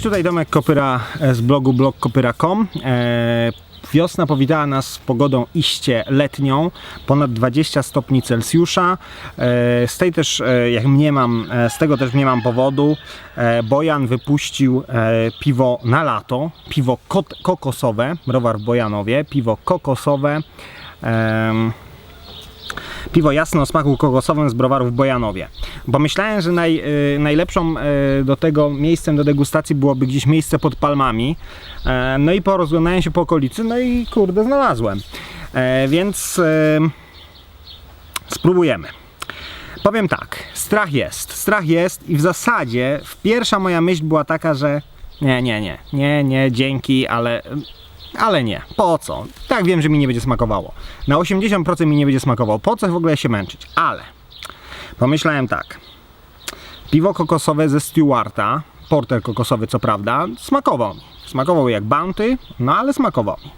tutaj Domek Kopyra e, z blogu blogkopyra.com. E, Wiosna powitała nas pogodą iście letnią, ponad 20 stopni Celsjusza. E, Z tej też, jak mniemam, z tego też nie mam powodu, Bojan wypuścił piwo na lato, piwo kokosowe, browar w Bojanowie, piwo kokosowe. Piwo jasne o smaku kokosowym z browarów w Bojanowie. Bo myślałem, że naj, y, najlepszą y, do tego miejscem do degustacji byłoby gdzieś miejsce pod palmami. E, no i porozglądałem się po okolicy, no i kurde znalazłem. E, więc y, spróbujemy. Powiem tak, strach jest, strach jest i w zasadzie pierwsza moja myśl była taka, że nie, nie, nie, nie, nie, dzięki, ale ale nie, po co? Tak wiem, że mi nie będzie smakowało. Na 80% mi nie będzie smakowało. Po co w ogóle się męczyć? Ale pomyślałem tak. Piwo kokosowe ze Stewarta, porter kokosowy co prawda, smakował mi. Smakował jak Bounty, no ale smakował mi.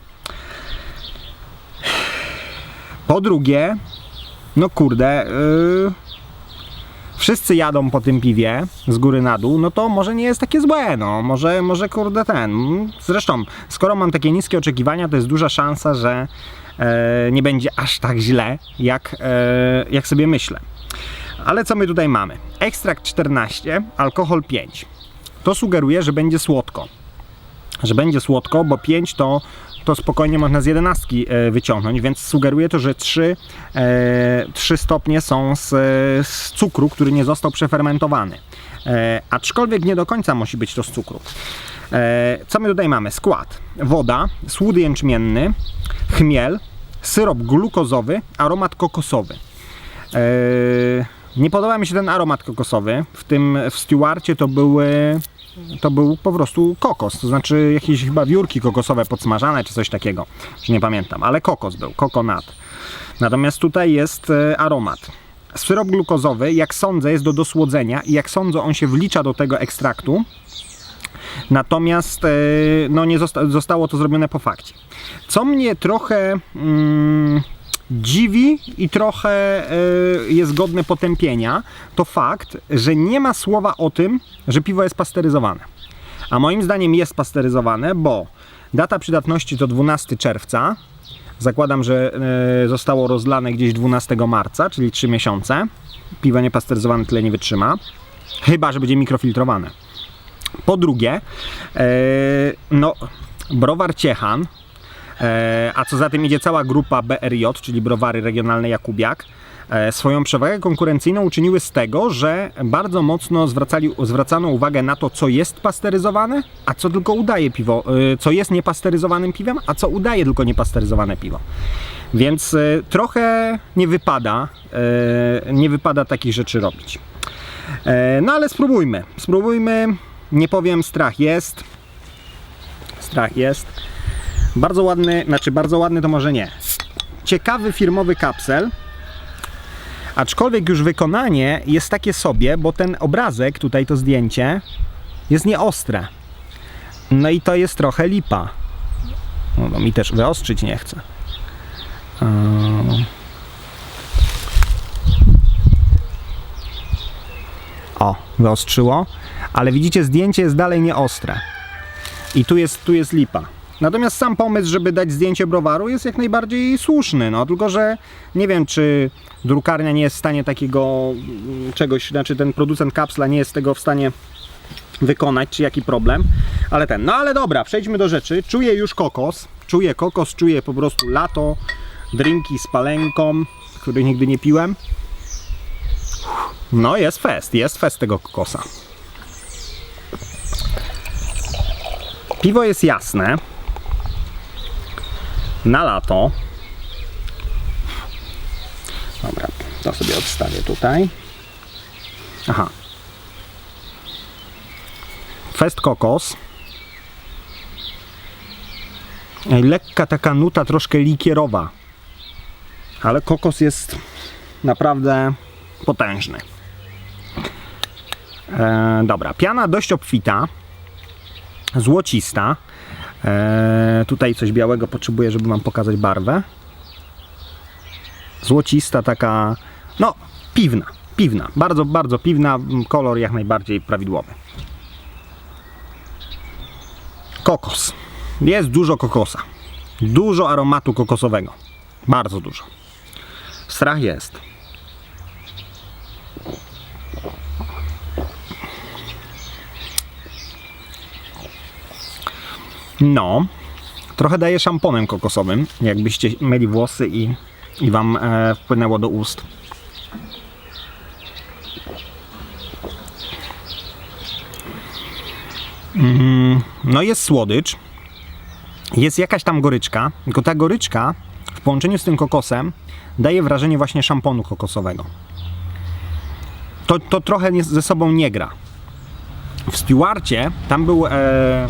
Po drugie, no kurde, yy, wszyscy jadą po tym piwie z góry na dół, no to może nie jest takie złe, no może, może kurde ten. Zresztą, skoro mam takie niskie oczekiwania, to jest duża szansa, że e, nie będzie aż tak źle, jak, e, jak sobie myślę. Ale co my tutaj mamy? Ekstrakt 14, alkohol 5. To sugeruje, że będzie słodko. Że będzie słodko, bo 5 to, to spokojnie można z 11 e, wyciągnąć, więc sugeruje to, że 3, e, 3 stopnie są z, z cukru, który nie został przefermentowany. E, aczkolwiek nie do końca musi być to z cukru. E, co my tutaj mamy? Skład: woda, słód jęczmienny, chmiel, syrop glukozowy, aromat kokosowy. E, nie podoba mi się ten aromat kokosowy. W tym w Stewarcie to były to był po prostu kokos, to znaczy jakieś chyba wiórki kokosowe podsmażane czy coś takiego, już nie pamiętam, ale kokos był, kokonat. Natomiast tutaj jest e, aromat. Syrop glukozowy, jak sądzę, jest do dosłodzenia i jak sądzę, on się wlicza do tego ekstraktu. Natomiast e, no, nie zosta- zostało to zrobione po fakcie. Co mnie trochę mm, dziwi i trochę e, jest godne potępienia, to fakt, że nie ma słowa o tym, że piwo jest pasteryzowane. A moim zdaniem jest pasteryzowane, bo data przydatności to 12 czerwca. Zakładam, że e, zostało rozlane gdzieś 12 marca, czyli 3 miesiące. Piwo niepasteryzowane tyle nie wytrzyma. Chyba, że będzie mikrofiltrowane. Po drugie, e, no, browar Ciechan, a co za tym idzie cała grupa BRJ, czyli browary regionalne Jakubiak, e, swoją przewagę konkurencyjną uczyniły z tego, że bardzo mocno zwracali, zwracano uwagę na to, co jest pasteryzowane, a co tylko udaje piwo, e, co jest niepasteryzowanym piwem, a co udaje tylko niepasteryzowane piwo. Więc e, trochę nie wypada, e, nie wypada takich rzeczy robić. E, No ale spróbujmy. Spróbujmy. Nie powiem, strach jest. Strach jest. Bardzo ładny, znaczy bardzo ładny to może nie. Ciekawy firmowy kapsel. Aczkolwiek już wykonanie jest takie sobie, bo ten obrazek, tutaj to zdjęcie, jest nieostre. No i to jest trochę lipa. No, no mi też wyostrzyć nie chce. Ehm. O, wyostrzyło. Ale widzicie, zdjęcie jest dalej nieostre. I tu jest, tu jest lipa. Natomiast sam pomysł, żeby dać zdjęcie browaru jest jak najbardziej słuszny, no tylko że nie wiem, czy drukarnia nie jest w stanie takiego mm, czegoś, znaczy ten producent kapsla nie jest tego w stanie wykonać, czy jaki problem, ale ten, no ale dobra, przejdźmy do rzeczy. Czuję już kokos, czuję kokos, czuję po prostu lato, drinki z palenką, których nigdy nie piłem. No jest fest, jest fest tego kokosa. Piwo jest jasne. Na lato. Dobra, to sobie odstawię tutaj. Aha. Fest kokos. Lekka taka nuta, troszkę likierowa. Ale kokos jest naprawdę potężny. E, dobra, piana dość obfita złocista. E, tutaj coś białego potrzebuję, żeby Wam pokazać barwę. Złocista, taka, no, piwna, piwna, bardzo, bardzo piwna, kolor jak najbardziej prawidłowy. Kokos. Jest dużo kokosa. Dużo aromatu kokosowego. Bardzo dużo. Strach jest. No, trochę daje szamponem kokosowym, jakbyście mieli włosy i, i wam e, wpłynęło do ust. Mm, no jest słodycz, jest jakaś tam goryczka, tylko ta goryczka w połączeniu z tym kokosem daje wrażenie właśnie szamponu kokosowego. To, to trochę ze sobą nie gra. W Stewarcie tam był e,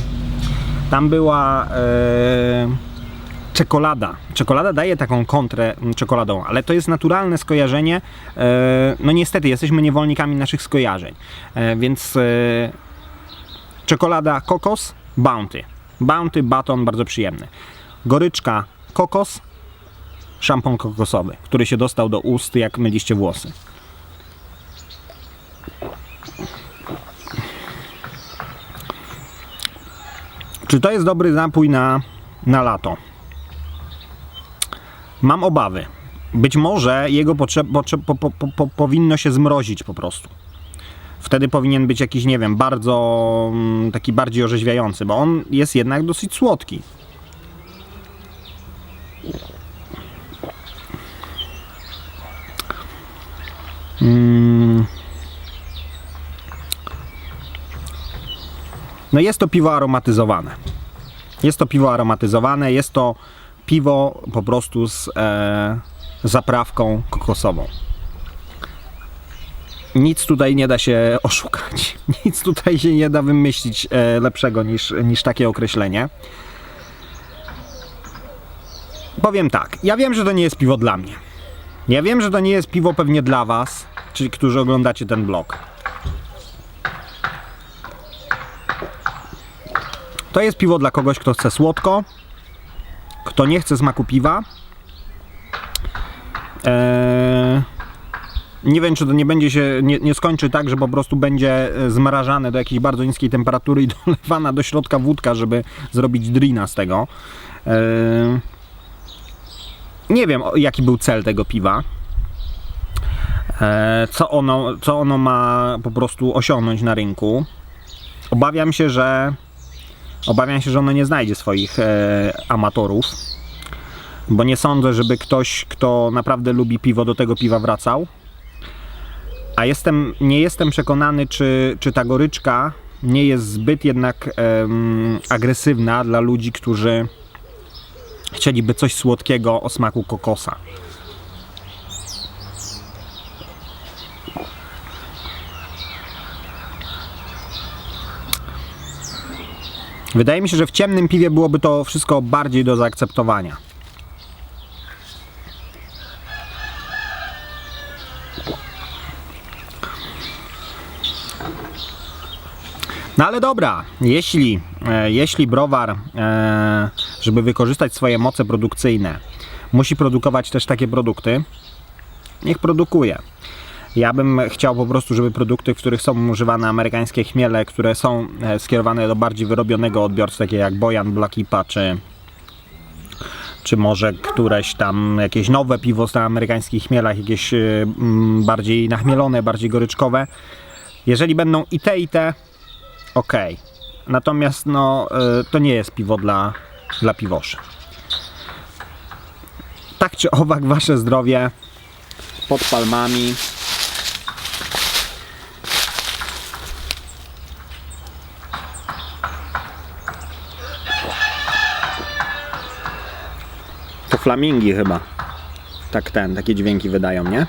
tam była e, czekolada. Czekolada daje taką kontrę mm, czekoladą, ale to jest naturalne skojarzenie. E, no niestety, jesteśmy niewolnikami naszych skojarzeń. E, więc e, czekolada kokos, bounty. Bounty, baton, bardzo przyjemny. Goryczka, kokos, szampon kokosowy, który się dostał do ust, jak myliście włosy. Czy to jest dobry napój na, na lato? Mam obawy. Być może jego potrzeb, potrzeb, po, po, po, po, powinno się zmrozić po prostu. Wtedy powinien być jakiś, nie wiem, bardzo mm, taki bardziej orzeźwiający, bo on jest jednak dosyć słodki. Mm. No jest to piwo aromatyzowane. Jest to piwo aromatyzowane, jest to piwo po prostu z e, zaprawką kokosową. Nic tutaj nie da się oszukać. Nic tutaj się nie da wymyślić e, lepszego niż, niż takie określenie. Powiem tak, ja wiem, że to nie jest piwo dla mnie. Ja wiem, że to nie jest piwo pewnie dla Was, czyli którzy oglądacie ten blog. To jest piwo dla kogoś, kto chce słodko, kto nie chce smaku piwa. Eee, nie wiem, czy to nie będzie się, nie, nie skończy tak, że po prostu będzie e, zmrażane do jakiejś bardzo niskiej temperatury i dolewana do środka wódka, żeby zrobić drina z tego. Eee, nie wiem, jaki był cel tego piwa. Eee, co, ono, co ono ma po prostu osiągnąć na rynku. Obawiam się, że Obawiam się, że ono nie znajdzie swoich e, amatorów, bo nie sądzę, żeby ktoś, kto naprawdę lubi piwo, do tego piwa wracał. A jestem, nie jestem przekonany, czy, czy ta goryczka nie jest zbyt jednak agresywna dla ludzi, którzy chcieliby coś słodkiego o smaku kokosa. Wydaje mi się, że w ciemnym piwie byłoby to wszystko bardziej do zaakceptowania. No ale dobra, jeśli, e, jeśli browar, e, żeby wykorzystać swoje moce produkcyjne, musi produkować też takie produkty, niech produkuje. Ja bym chciał po prostu, żeby produkty, w których są używane amerykańskie chmiele, które są e, skierowane do bardziej wyrobionego odbiorcy, takie jak Bojan, Black Ipa, czy, czy może któreś tam jakieś nowe piwo na amerykańskich chmielach, jakieś e, bardziej nachmielone, bardziej goryczkowe. Jeżeli będą i te, i te, ok. Natomiast no, e, to nie jest piwo dla, dla piwoszy. Tak czy owak, wasze zdrowie pod palmami. Flamingi chyba. Tak ten, takie dźwięki wydają, nie?